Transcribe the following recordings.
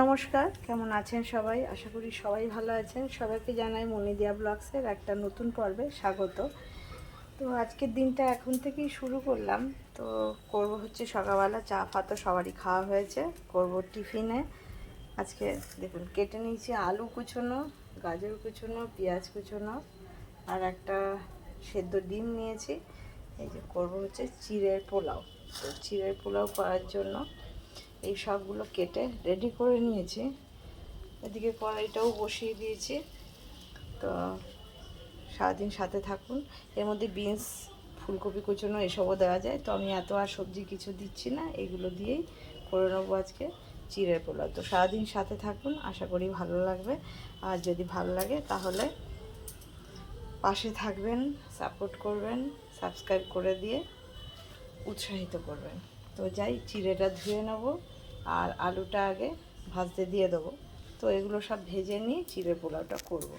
নমস্কার, কেমন আছেন সবাই? আশা করি সবাই ভালো আছেন। সবাইকে জানাই মনিদিয়া ব্লগসের একটা নতুন পর্বে স্বাগত। তো আজকের দিনটা এখন থেকেই শুরু করলাম। তো করব হচ্ছে সকালবেলা চা ফা তো সবারই খাওয়া হয়েছে, করব টিফিনে। আজকে দেখুন, কেটে নিয়েছি আলু কুচোনো, গাজর কুচোনো, পেঁয়াজ কুচোনো, আর একটা সেদ্ধ ডিম নিয়েছি। এই যে করব হচ্ছে চিড়ের পোলাও। তো চিড়ের পোলাও করার জন্য এই সবগুলো কেটে রেডি করে নিয়েছি। এদিকে কড়াইটাও বসিয়ে দিয়েছি। তো সারাদিন সাথে থাকুন। এর মধ্যে বিনস ফুলকপি কুচোনো এসবও দেওয়া যায়। তো আমি এত আর সবজি কিছু দিচ্ছি না, এগুলো দিয়েই করে নেব আজকে চিড়ের পোলাও। তো সারাদিন সাথে থাকুন, আশা করি ভালো লাগবে। আর যদি ভালো লাগে তাহলে পাশে থাকবেন সাপোর্ট করবেন সাবস্ক্রাইব করে দিয়ে উৎসাহিত করবেন। তো যাই, চিড়েটা ধুয়ে নেব। আর আলুটা আগে ভাজতে দিয়ে দেবো। তো এগুলো সব ভেজে নিয়ে চিড়ে পোলাওটা করব।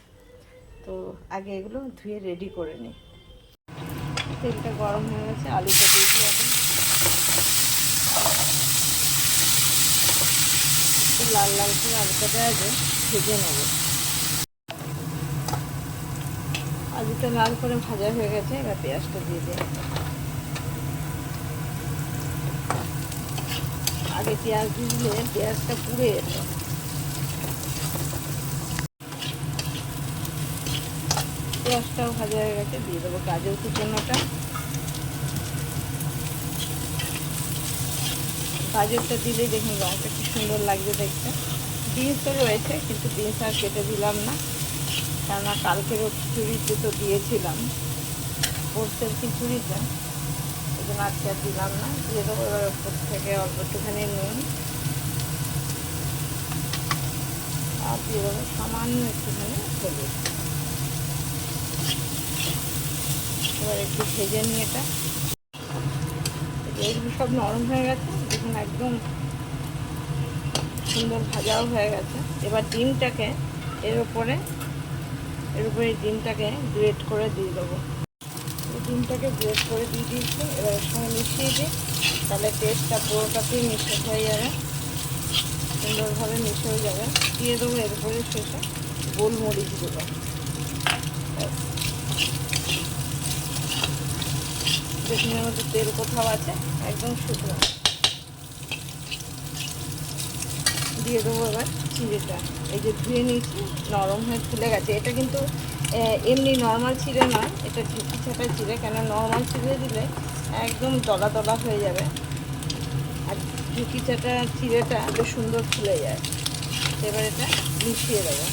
তো আগে এগুলো ধুয়ে রেডি করে নিই। তেলটা গরম হয়ে গেছে, আলুটা দিয়েছি এখন। লাল লাল করে আলুটাটা আগে ভেজে নেব। আলুটা লাল করে ভাজা হয়ে গেছে, এবার পেঁয়াজটা দিয়ে দিই। আগে পেঁয়াজ দিলে পেঁয়াজটা পুড়ে যেত পেঁয়াজটাও ভাজা হয়ে গেছে, দিয়ে দেবো গাজর কুচনোটা। গাজরটা দিলে দেখুন রঙটা কি সুন্দর লাগবে দেখতে। বিনস তো রয়েছে, কিন্তু বিনস আর কেটে দিলাম না, কেননা কালকেরও খিচুড়িতে তো দিয়েছিলাম। পোস্তের খিচুড়িতে এই জন্য আজকে আর দিলাম না, দিয়ে দেবো এবার ওপর থেকে অল্প একটুখানি নুন। আর দিয়ে দেবো সামান্য একটুখানি হলুদ। এবার একটু ভেজে নিয়ে এটা। এগুলো সব নরম হয়ে গেছে, দেখুন একদম সুন্দর ভাজাও হয়ে গেছে। এবার ডিমটাকে এর উপরে এর উপরে ডিমটাকে গ্রেট করে দিয়ে দেবো। ডিমটাকে গ্রেট করে দিয়ে দিয়েছি। এবার এর সঙ্গে মিশিয়ে দিই। তাহলে টেস্টটা পুরোটাতেই মিশে হয়ে যাবে। সুন্দরভাবে মিশে হয়ে যাবে। দিয়ে দেবো এরপরে শেষে গোলমরিচগুলো। দেখুন এর মধ্যে তেল কোথাও আছে? একদম শুকনো। দিয়ে দেবো এবার চিড়েটা। এই যে ধুয়ে নিয়েছি, নরম হয়ে ফুলে গেছে। এটা কিন্তু এমনি নর্মাল ছিঁড়ে নয়, এটা ঝুঁকি ছাটা ছিঁড়ে কেন নর্মাল ছিঁড়ে দিলে একদম দলা দলা হয়ে যাবে। আর ঝুঁকি ছাটা চিড়েটা সুন্দর ফুলে যায়। এবার এটা মিশিয়ে দেবো।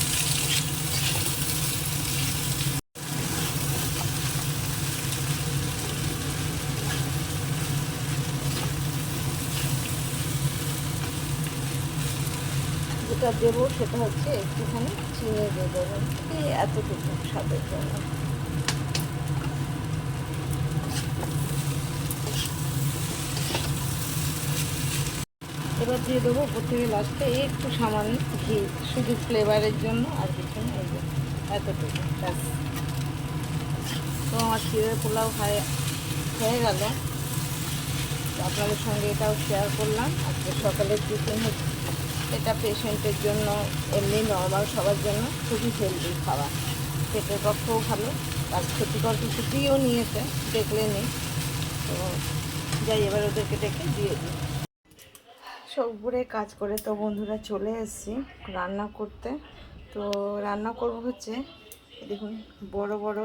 যেটা দেবো সেটা হচ্ছে একটুখানি চিনি দিয়ে দেবো। এই এতটুকু স্বাদের জন্য। এবার দিয়ে দেবো উপর থেকে লাস্টে একটু সামান্য ঘি, শুধু ফ্লেভারের জন্য আর কিছু না, এই এতটুকু, ব্যাস। তো আমার চিড়ের পোলাও হয়ে হয়ে গেল। আপনাদের সঙ্গে এটাও শেয়ার করলাম। আজকে সকালের টিফিন হচ্ছে এটা পেশেন্টের জন্য এমনি নর্মাল সবার জন্য খুবই হেলদি খাবার। পেটের পক্ষেও ভালো, আর ক্ষতিকর কিছুটিও নিয়েছে, দেখলে নি তো যাই, এবার ওদেরকে ডেকে দিয়ে দিই। সবগুড়ে কাজ করে তো বন্ধুরা চলে এসেছি রান্না করতে। তো রান্না করব হচ্ছে দেখুন, বড় বড়,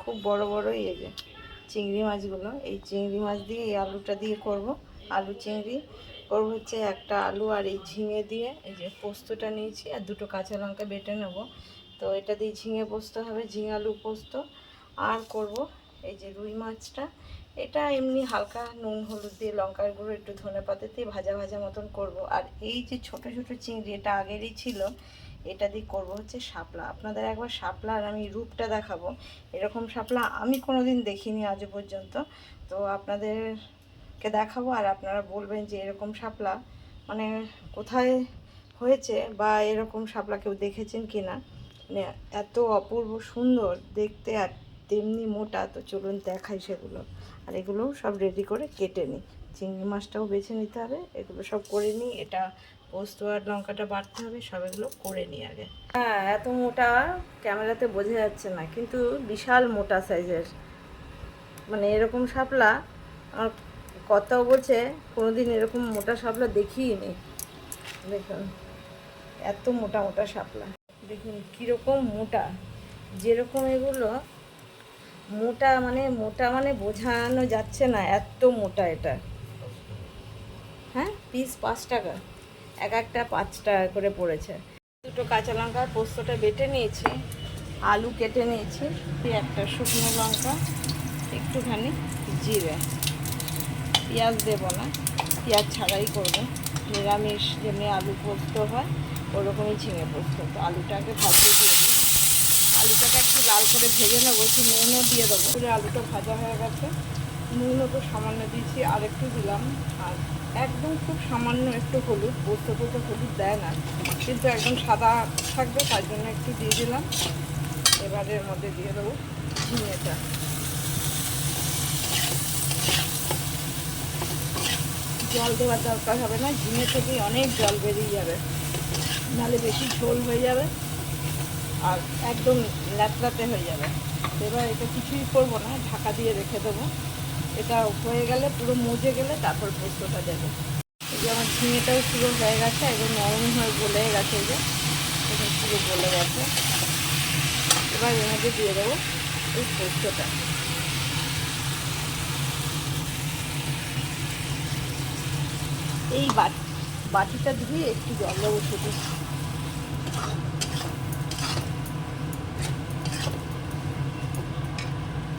খুব বড় বড় ইয়ে যে চিংড়ি মাছগুলো। এই চিংড়ি মাছ দিয়ে এই আলুটা দিয়ে করব। আলু, চিংড়ি করব হচ্ছে একটা আলু আর এই ঝিঙে দিয়ে এই যে পোস্তটা নিয়েছি আর দুটো কাঁচা লঙ্কা বেটে নেব। তো এটা দিয়ে ঝিঙে পোস্ত হবে, ঝিঙে আলু পোস্ত। আর করব এই যে রুই মাছটা। এটা এমনি হালকা নুন, হলুদ দিয়ে লঙ্কার গুঁড়ো, একটু ধনে পাতা দিয়ে ভাজা ভাজা মতন করব। আর এই যে ছোট ছোট চিংড়ি এটা আগেরই ছিল, এটা দিয়ে করব হচ্ছে শাপলা। আপনাদের একবার শাপলা আর আমি রূপটা দেখাবো। এরকম শাপলা আমি কোনোদিন দেখিনি আজও পর্যন্ত। তো আপনাদের কে দেখাবো আর আপনারা বলবেন যে এরকম শাপলা মানে কোথায় হয়েছে বা এরকম শাপলা কেউ দেখেছেন কি না মানে এত অপূর্ব সুন্দর দেখতে আর তেমনি মোটা, তো চলুন দেখাই সেগুলো। আর এগুলোও সব রেডি করে কেটে নিই। চিংড়ি মাছটাও বেছে নিতে হবে, এগুলো সব করে নিই। এটা পোস্ত আর লঙ্কাটা বাড়তে হবে, সব এগুলো করে নিই আগে। হ্যাঁ এত মোটা ক্যামেরাতে বোঝা যাচ্ছে না, কিন্তু বিশাল মোটা সাইজের মানে এরকম শাপলা আমার কথাও বলছে, কোনোদিন এরকম মোটা শাপলা দেখিই নি দেখুন, এত মোটা মোটা শাপলা। দেখুন, কীরকম মোটা। যেরকম এগুলো, মোটা মানে মোটা মানে বোঝানো যাচ্ছে না, এত মোটা এটা। হ্যাঁ? পিস পাঁচ টাকা। এক একটা পাঁচ টাকা করে পড়েছে। দুটো কাঁচা লঙ্কার পোস্তটা বেটে নিয়েছি, আলু কেটে নিয়েছি একটা শুকনো লঙ্কা, একটুখানি জিরে। পেঁয়াজ দেবো না, পেঁয়াজ ছাড়াই করব। নিরামিষ যেমনি আলু পোস্ত হয়, ওরকমই ঝিঙে পোস্ত। তো আলুটাকে ভাজতে দিয়ে আলুটাকে একটু লাল করে ভেজে নেব, একটু নুনও দিয়ে দেবো। পুরো আলুটা ভাজা হয়ে গেছে। নুনও তো সামান্য দিয়েছি, আর একটু দিলাম। আর একদম খুব সামান্য একটু হলুদ, পোস্ত তো হলুদ দেয় না। কিন্তু একদম সাদা থাকবে, তার জন্য একটু দিয়ে দিলাম। এবারে এর মধ্যে দিয়ে দেবো ঝিঙেটা। জল দেওয়ার দরকার হবে না ঝিঙে থেকেই অনেক জল বেরিয়ে যাবে। নাহলে বেশি ঝোল হয়ে যাবে আর একদম ল্যাতলাতে হয়ে যাবে। এবার এটা কিছুই করব না, ঢাকা দিয়ে রেখে দেবো। এটা হয়ে গেলে, পুরো মজে গেলে তারপর পোস্তটা দেবো। এই যে আমার ঝিঙেটাও পুরো হয়ে গেছে, একদম নরম হয়ে গলে গেছে এই যে, এখন পুরো গলে গেছে। এবার মধ্যে দিয়ে দেবো এই পোস্তটা। এই বাটি, বাটিটা ধুয়ে একটু জল দেবো শুধু।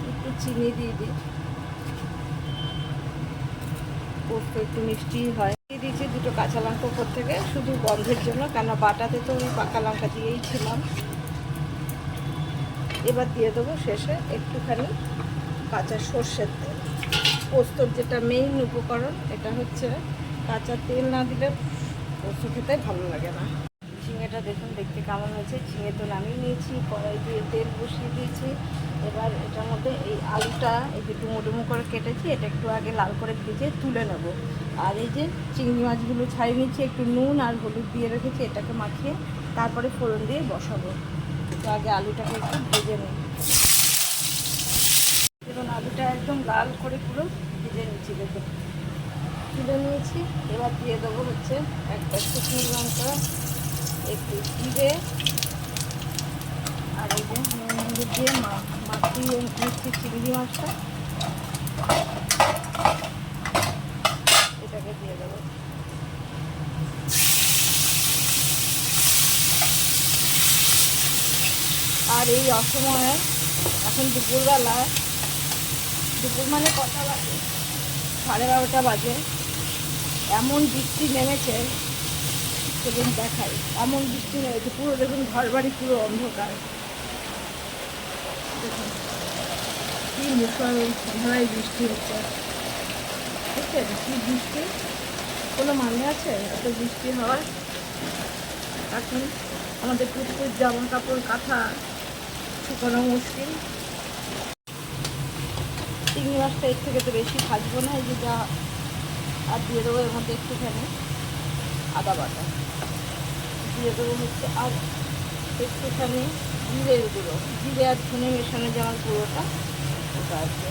একটু চিনি দিয়ে দিই। পোস্ত একটু মিষ্টি হয়। দিয়ে দিয়েছি দুটো কাঁচা লঙ্কা উপর থেকে, শুধু গন্ধের জন্য কেন বাটাতে তো আমি পাকা লঙ্কা দিয়েই ছিলাম। এবার দিয়ে দেবো শেষে একটুখানি কাঁচা সর্ষের তেল। পোস্তর যেটা মেইন উপকরণ, এটা হচ্ছে কাঁচা তেল না দিলে পোস্ত খেতে ভালো লাগে না। ঝিঙেটা দেখুন, দেখতে কেমন হয়েছে? ঝিঙে তো নামিয়ে নিয়েছি, কড়াই দিয়ে তেল বসিয়ে দিয়েছি। এবার এটার মধ্যে এই আলুটা, এই যে ডুমো করে কেটেছি, এটা একটু আগে লাল করে ভেজে তুলে নেব। আর এই যে চিংড়ি মাছগুলো ছাড়িয়ে নিচ্ছি একটু নুন আর হলুদ দিয়ে রেখেছি, এটাকে মাখিয়ে তারপরে ফোড়ন দিয়ে বসাবো। তো আগে আলুটাকে একটু ভেজে নিই এবং আলুটা একদম লাল করে পুরো ভেজে নিচ্ছি দেখুন। তুলে নিয়েছি। এবার দিয়ে দেবো হচ্ছে একটা শুকনো লঙ্কা, একটু জিরে, আর এই যে মন্দির দিয়ে মা, মাখিয়ে নিচ্ছি চিংড়ি মাছটা। এটাকে দিয়ে দেবো। আর এই অসময়ে এখন দুপুরবেলা, দুপুর মানে কটা বাজে? সাড়ে বারোটা বাজে। এমন বৃষ্টি নেমেছে, সেদিন দেখাই। এমন বৃষ্টি নেমেছে, পুরো দেখুন ঘর বাড়ি পুরো অন্ধকার। দেখুন, কি মুসল ধারায় বৃষ্টি হচ্ছে। বুঝছেন কি বৃষ্টি? কোনো মানে আছে? এত বৃষ্টি হওয়ার? এখন আমাদের পুকুর জামা কাপড়, কাঁথা শুকানো মুশকিল। চিংড়ি মাছটা এর থেকে তো বেশি ভাজবো না, এই যে যা আর দিয়ে দেবো এর মধ্যে একটুখানি আদা বাটা। দিয়ে দেবো হচ্ছে আর একটুখানি জিরের গুঁড়ো। জিরে আর ধনে মেশানো যে আমার গুঁড়োটা, ওটা আছে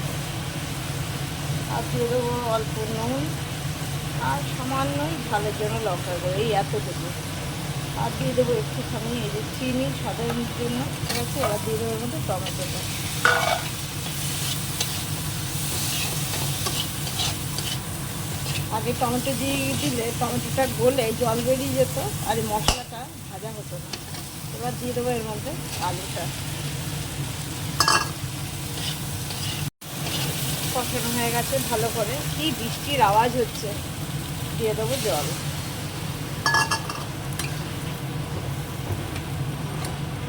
আর দিয়ে দেবো অল্প নুন আর সামান্যই ঝালের জন্য লঙ্কা গুঁড়ো, এই এতটুকু। আর দিয়ে দেবো একটুখানি এই যে চিনি সাধারণের জন্য, ঠিক আছে? এবার দিয়ে দেবো এর মধ্যে টমেটোটা। আগে টমেটো দিয়ে দিলে টমেটোটা গলে জল বেরিয়ে যেত আর মশলাটা ভাজা হতো না। এবার দিয়ে দেবো এর মধ্যে আলুটা। কষানো হয়ে গেছে ভালো করে। কি বৃষ্টির আওয়াজ হচ্ছে। দিয়ে দেবো জল।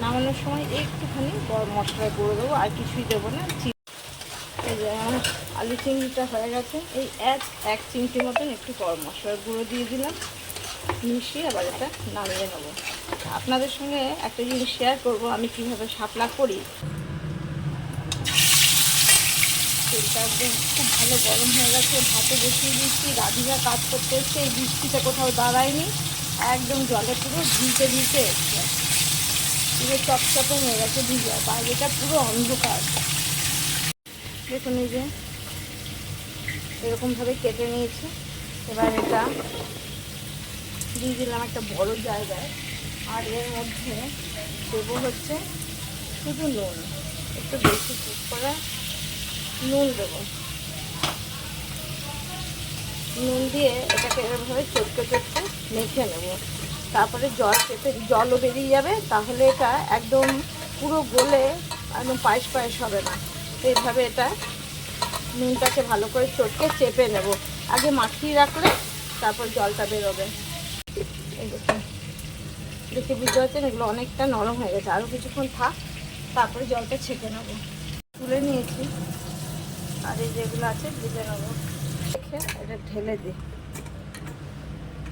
নামানোর সময় একটুখানি মশলা গুঁড়ো দেবো, আর কিছুই দেবো না। যে আমার আলু চিংড়িটা হয়ে গেছে। এই এক এক চিমটি মতন একটু গরম মশলার গুঁড়ো দিয়ে দিলাম। মিশিয়ে আবার এটা নামিয়ে নেব। আপনাদের সঙ্গে একটা জিনিস শেয়ার করব, আমি কীভাবে শাপলা করি। একদম খুব ভালো গরম হয়ে গেছে। ভাতে বসিয়ে দিচ্ছি রাধিকা কাজ করতে এসছে, এই বৃষ্টিতে কোথাও দাঁড়ায়নি। একদম জলে পুরো ভিজে ভিজে এসছে। পুরো চপচপে হয়ে গেছে ভিজা বাইরেটা পুরো অন্ধকার। দেখুন এই যে এরকমভাবে কেটে নিয়েছি। এবার এটা দিয়ে দিলাম একটা বড় জায়গায়। আর এর মধ্যে দেবো হচ্ছে শুধু নুন। একটু বেশি কুক করা নুন দেবো। নুন দিয়ে এটাকে এরকমভাবে চটকে চটকে মেখে নেব। তারপরে জল পেতে জলও বেরিয়ে যাবে, তাহলে এটা একদম পুরো গলে একদম পায়েস পায়েস হবে না। এইভাবে এটা নুনটাকে ভালো করে চটকে চেপে নেব। আগে মাখিয়ে রাখলে তারপর জলটা বেরোবে। দেখে বুঝতে পারছেন এগুলো অনেকটা নরম হয়ে গেছে। আরও কিছুক্ষণ থাক, তারপরে জলটা ছেঁকে নেব। তুলে নিয়েছি। আর এই যেগুলো আছে, ভেজে নেব। দেখে এটা ঢেলে দিই।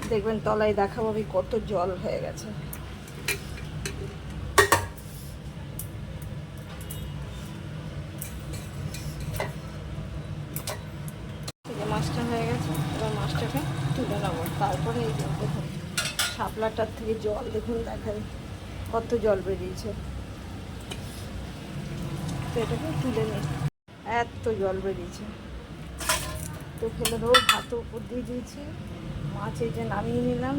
দেখবেন তলায় দেখাবো আমি কত জল হয়ে গেছে। শাপলাটার থেকে জল, দেখুন, দেখাই, কত জল বেরিয়েছে। তো এটাকে তুলে নিই। এত জল বেরিয়েছে। তো ফেলে দেবো ভাতও উপর দিয়ে দিয়েছি। মাছ এই যে নামিয়ে নিলাম।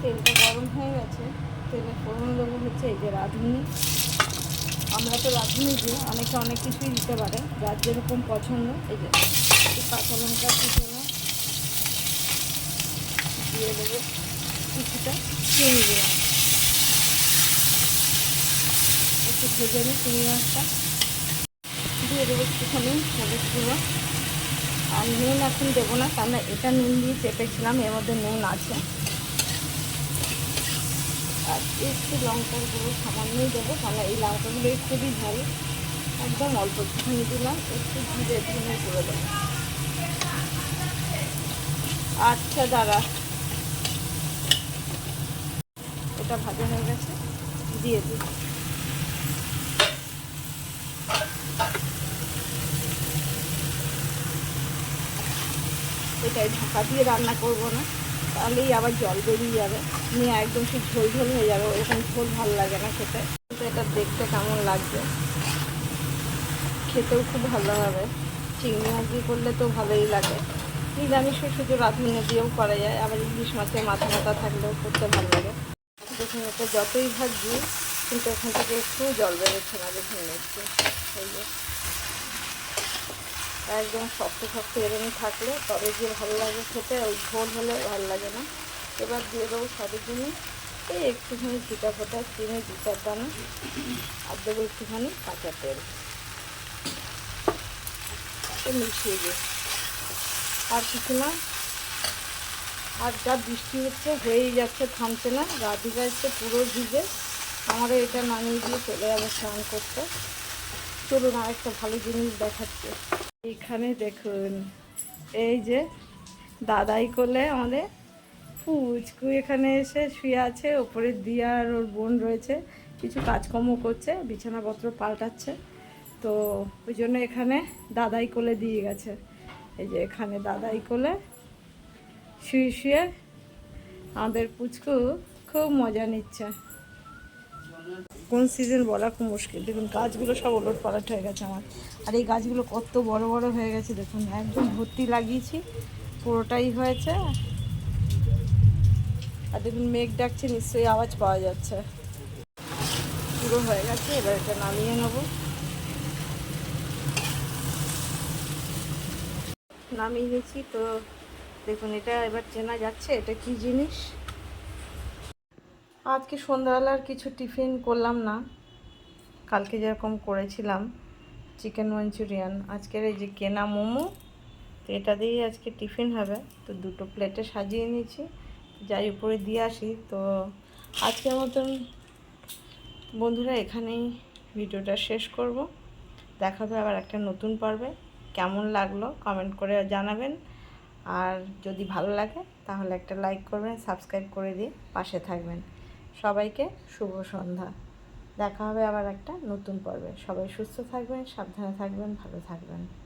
তেলটা গরম হয়ে গেছে। তেলে ফোড়ন দেবো হচ্ছে এই যে রাঁধুনি। আমরা তো রাঁধুনি দিই অনেকে অনেক কিছুই দিতে পারে। যার যেরকম পছন্দ, এই যে কাঁচা লঙ্কা দিয়ে দেবো। কিছুটা চিনি দিলাম একটু ভেজে নিই চিংড়ি মাছটা দিয়ে দেবো একটুখানি হলুদ গুঁড়ো। আর নুন এখন দেবো না কারণ এটা নুন দিয়ে চেপেছিলাম, এর মধ্যে নুন আছে। আর একটু লঙ্কার গুঁড়ো সামান্যই দেবো কারণ এই লঙ্কাগুলোই খুবই ভালো একদম অল্প একটুখানি দিলাম, একটু ধীরে ধীরে করে দেবো। আচ্ছা দাঁড়া এটা ভাজা হয়ে গেছে, দিয়ে দিই। এটাই ঢাকা দিয়ে রান্না করব না, তাহলেই আবার জল বেরিয়ে যাবে। নিয়ে একদম সে ঝোল ঝোল হয়ে যাবে, ওরকম ঝোল ভালো লাগে না খেতে। কিন্তু এটা দেখতে কেমন লাগবে? খেতেও খুব ভালো হবে। চিংড়ি মাছ দিয়ে করলে তো ভালোই লাগে। নিরামিষও শুধু রাঁধুনি দিয়েও করা যায়, আবার ইলিশ মাছের মাথা মাথা থাকলেও করতে ভালো লাগে। দেখুন, এটা যতই ভাজি, কিন্তু এখান থেকে একটু জল বেরোচ্ছে না, দেখুন একটু একদম শক্ত শক্ত এরকম থাকলে তবে যে ভালো লাগে খেতে, ওই ঝোল হলে ভালো লাগে না। এবার দিয়ে দেবো সবের জন্য এই একটুখানি চিটা ফোটা, চিনি দু চার দানা আর দেবো একটুখানি কাঁচা তেল। মিশিয়ে দিই। আর কিছু না আর যা বৃষ্টি হচ্ছে, হয়েই যাচ্ছে, থামছে না। রাধি যাচ্ছে পুরো ভিজে। আমারও এটা নামিয়ে দিয়ে চলে যাব স্নান করতে। চলুন আর একটা ভালো জিনিস দেখাচ্ছে। এখানে দেখুন, এই যে দাদাই করলে আমাদের পুচকু এখানে এসে শুয়ে আছে। ওপরে দিয়া আর ওর বোন রয়েছে। কিছু কাজকর্ম করছে, বিছানাপত্র পাল্টাচ্ছে। তো ওই জন্য এখানে দাদাই কোলে দিয়ে গেছে। এই যে এখানে দাদাই কোলে শুয়ে শুয়ে আমাদের পুচকু খুব মজা নিচ্ছে। কোন সিজন বলা খুব মুশকিল। দেখুন, গাছগুলো সব ওলট পালট হয়ে গেছে আমার। আর এই গাছগুলো কত বড় বড় হয়ে গেছে, দেখুন, একদম ভর্তি লাগিয়েছি, পুরোটাই হয়েছে। আর দেখুন, মেঘ ডাকছে, নিশ্চয়ই আওয়াজ পাওয়া যাচ্ছে। পুরো হয়ে গেছে, এবার এটা নামিয়ে নেব। নামিয়ে নিয়েছি তো দেখুন, এটা এবার চেনা যাচ্ছে, এটা কি জিনিস? আজকে সন্ধ্যাবেলার কিছু টিফিন করলাম না। কালকে যেরকম করেছিলাম, চিকেন মাঞ্চুরিয়ান। আজকের এই যে কেনা মোমো, তো এটা দিয়েই আজকে টিফিন হবে। তো দুটো প্লেটে সাজিয়ে নিয়েছি। যাই উপরে দিয়ে আসি। তো আজকের মতন বন্ধুরা, এখানেই ভিডিওটা শেষ করব। দেখা হবে আবার একটা নতুন পর্বে। কেমন লাগল কমেন্ট করে জানাবেন। আর যদি ভালো লাগে, তাহলে একটা লাইক করবেন সাবস্ক্রাইব করে দিয়ে পাশে থাকবেন। সবাইকে শুভ সন্ধ্যা। দেখা হবে আবার একটা নতুন পর্বে। সবাই সুস্থ থাকবেন, সাবধানে থাকবেন, ভালো থাকবেন।